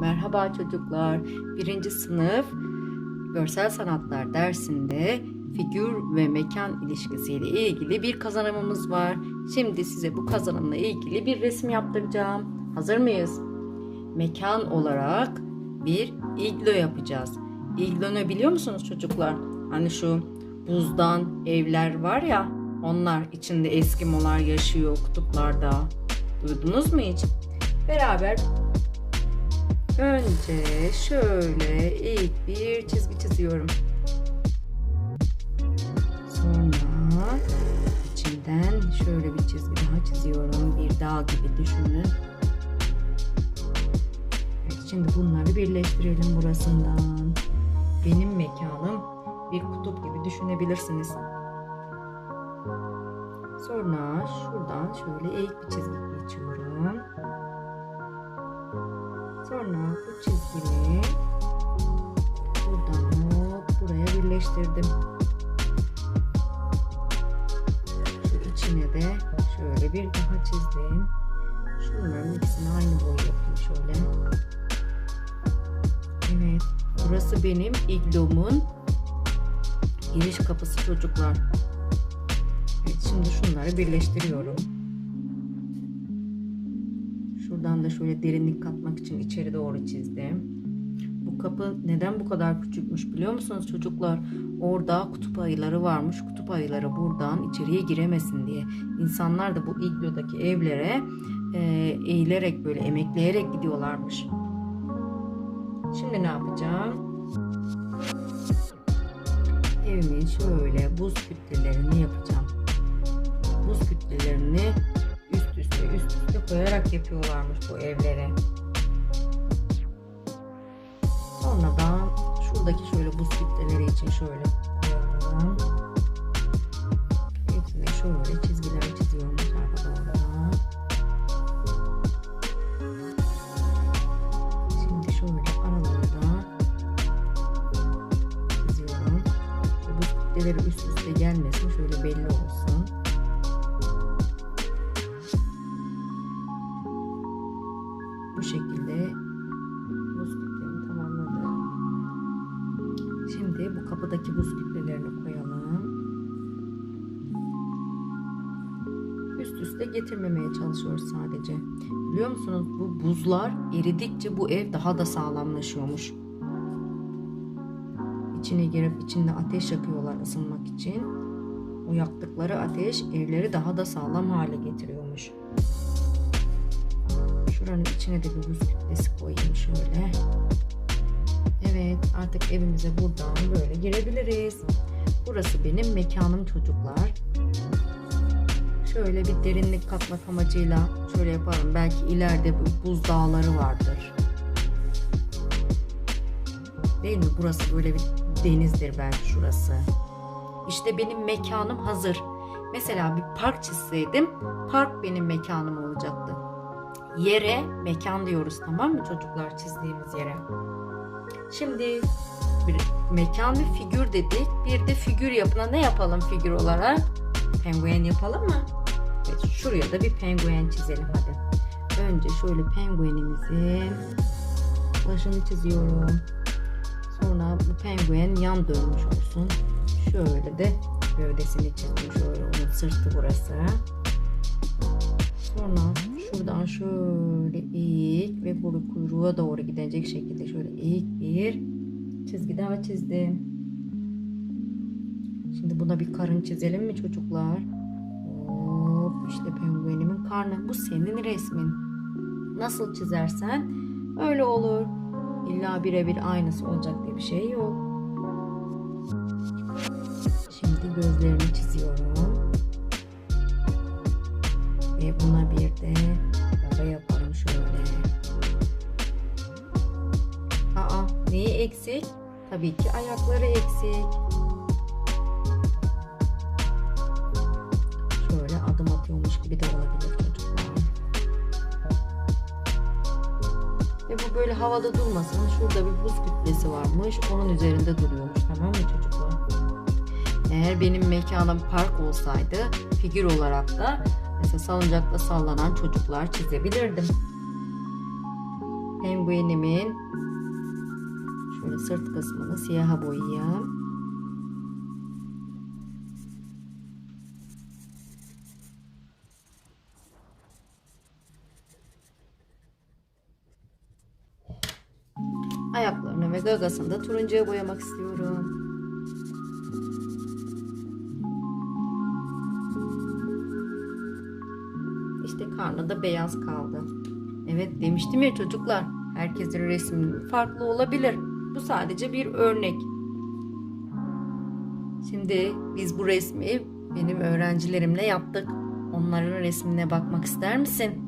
Merhaba çocuklar. Birinci sınıf görsel sanatlar dersinde figür ve mekan ilişkisiyle ilgili bir kazanımımız var. Şimdi size bu kazanımla ilgili bir resim yaptıracağım. Hazır mıyız? Mekan olarak bir iglo yapacağız. İglo ne biliyor musunuz çocuklar? Hani şu buzdan evler var ya onlar içinde Eskimolar yaşıyor kutuplarda. Duydunuz mu hiç? Beraber Önce şöyle ilk bir çizgi çiziyorum. Sonra içinden şöyle bir çizgi daha çiziyorum. Bir dağ gibi düşünün. Evet, şimdi bunları birleştirelim burasından. Benim mekanım bir kutup gibi düşünebilirsiniz. Sonra şuradan şöyle eğik bir çizgi geçiyorum. Sonra bu çizgimi buradan hop buraya birleştirdim. Şu içine de şöyle bir daha çizdim. Şunların ikisini aynı boy yapayım şöyle. Evet. Burası benim iglomun giriş kapısı çocuklar. Evet şimdi şunları birleştiriyorum. Şuradan da şöyle derinlik katmak için içeri doğru çizdim. Bu kapı neden bu kadar küçükmüş biliyor musunuz çocuklar? Orada kutup ayıları varmış. Kutup ayıları buradan içeriye giremesin diye. İnsanlar da bu iglodaki evlere e, eğilerek böyle emekleyerek gidiyorlarmış. Şimdi ne yapacağım? Evimin şöyle buz kütlelerini yapacağım. Buz kütlelerini koyarak yapıyorlarmış bu evlere. Sonradan şuradaki şöyle buz kütleleri için şöyle koyalım. Hepsine şöyle çizgiler çiziyorum doğru. Şimdi şöyle aralarına çiziyorum. Bu buz kütleleri üst üste gelmesin şöyle belli olsun. Kapıdaki buz kütlelerini koyalım. Üst üste getirmemeye çalışıyoruz sadece. Biliyor musunuz bu buzlar eridikçe bu ev daha da sağlamlaşıyormuş. İçine girip içinde ateş yakıyorlar ısınmak için. O yaktıkları ateş evleri daha da sağlam hale getiriyormuş. Şuranın içine de bir buz kütlesi koyayım şöyle. Evet artık evimize buradan böyle girebiliriz. Burası benim mekanım çocuklar. Şöyle bir derinlik katmak amacıyla şöyle yaparım. Belki ileride bu buz dağları vardır. Değil mi? Burası böyle bir denizdir belki şurası. İşte benim mekanım hazır. Mesela bir park çizseydim park benim mekanım olacaktı yere mekan diyoruz tamam mı çocuklar çizdiğimiz yere. Şimdi bir mekan ve figür dedik. Bir de figür yapına ne yapalım figür olarak? Penguen yapalım mı? Evet, şuraya da bir penguen çizelim hadi. Önce şöyle penguenimizin başını çiziyorum. Sonra bu penguen yan dönmüş olsun. Şöyle de gövdesini çizdim. Şöyle sırtı burası. Sonra şuradan şöyle eğik ve bu kuyruğa doğru gidecek şekilde şöyle eğik bir çizgi daha çizdim. Şimdi buna bir karın çizelim mi çocuklar? Hop işte penguenimin karnı. Bu senin resmin. Nasıl çizersen öyle olur. İlla birebir aynısı olacak diye bir şey yok. Şimdi gözlerini çiziyorum. Ve buna bir de yara yaparım şöyle. Aa neyi eksik? Tabii ki ayakları eksik. Şöyle adım atıyormuş gibi de olabilir çocuklar. Ve bu böyle havada durmasın. Şurada bir buz kütlesi varmış. Onun üzerinde duruyormuş. Tamam mı çocuklar? Eğer benim mekanım park olsaydı figür olarak da Mesela salıncakta sallanan çocuklar çizebilirdim. penguenimin şöyle sırt kısmını siyaha boyayayım. Ayaklarını ve gagasını da turuncuya boyamak istiyorum. İşte karnı da beyaz kaldı. Evet demiştim ya çocuklar. Herkesin resmi farklı olabilir. Bu sadece bir örnek. Şimdi biz bu resmi benim öğrencilerimle yaptık. Onların resmine bakmak ister misin?